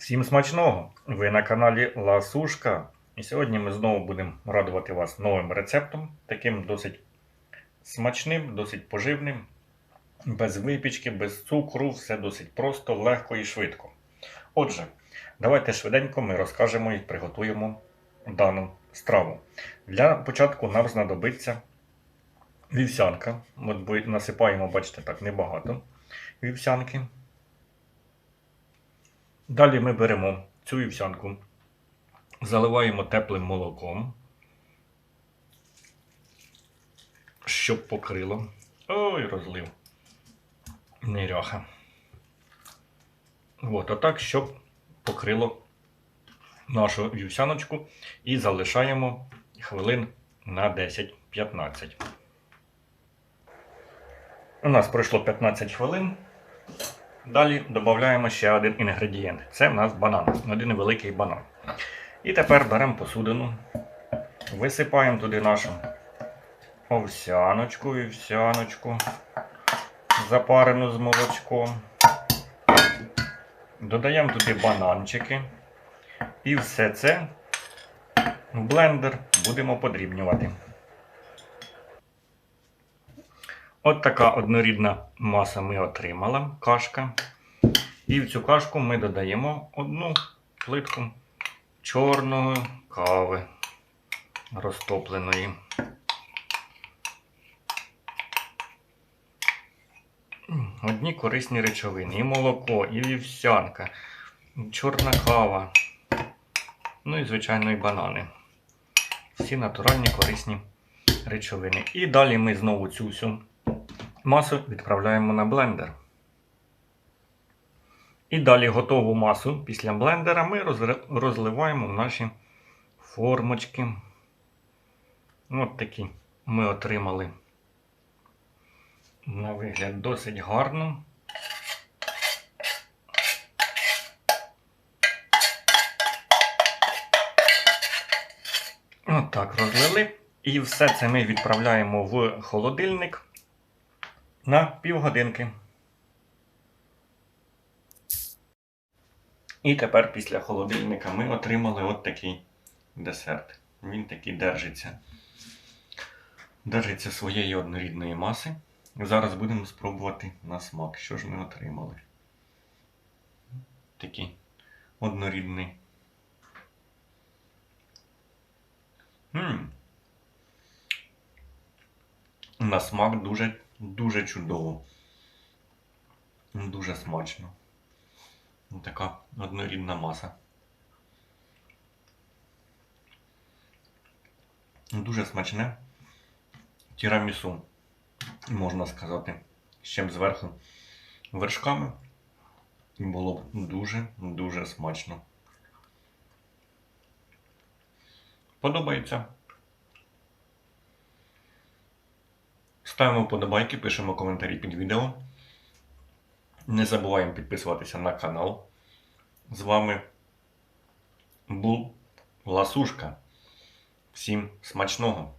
Всім смачного! Ви на каналі Ласушка. І сьогодні ми знову будемо радувати вас новим рецептом, таким досить смачним, досить поживним, без випічки, без цукру, все досить просто, легко і швидко. Отже, давайте швиденько ми розкажемо і приготуємо дану страву. Для початку нам знадобиться вівсянка. От насипаємо, бачите, так, небагато вівсянки. Далі ми беремо цю вівсянку, заливаємо теплим молоком, щоб покрило. Ой, розлив. Неряха. От, отак, щоб покрило нашу вівсяночку і залишаємо хвилин на 10-15. У нас пройшло 15 хвилин. Далі додаємо ще один інгредієнт. Це в нас банан, один великий банан. І тепер беремо посудину, висипаємо туди нашу овсяночку, вівсяночку, запарену з молочком. Додаємо туди бананчики. І все це в блендер будемо подрібнювати. От така однорідна маса ми отримала, кашка. І в цю кашку ми додаємо одну плитку чорної кави розтопленої. Одні корисні речовини. І молоко, і вівсянка, і чорна кава. Ну і, звичайно, і банани. Всі натуральні корисні речовини. І далі ми знову цю всю масу відправляємо на блендер. І далі готову масу після блендера ми розливаємо в наші формочки. От такі ми отримали на вигляд досить гарно. Отак розлили. І все це ми відправляємо в холодильник на півгодинки. І тепер після холодильника ми отримали от такий десерт. Він такий держиться. Держиться своєї однорідної маси. Зараз будемо спробувати на смак, що ж ми отримали. Такий однорідний. М. На смак дуже, дуже чудово. Дуже смачно. Ну, Така однорідна маса. Дуже смачне. Тірамісу, можна сказати, з чим зверху вершками. Було б дуже-дуже смачно. Подобається. Ставимо вподобайки, пишемо коментарі під відео. Не забуваємо підписуватися на канал. З вами був Ласушка. Всім смачного!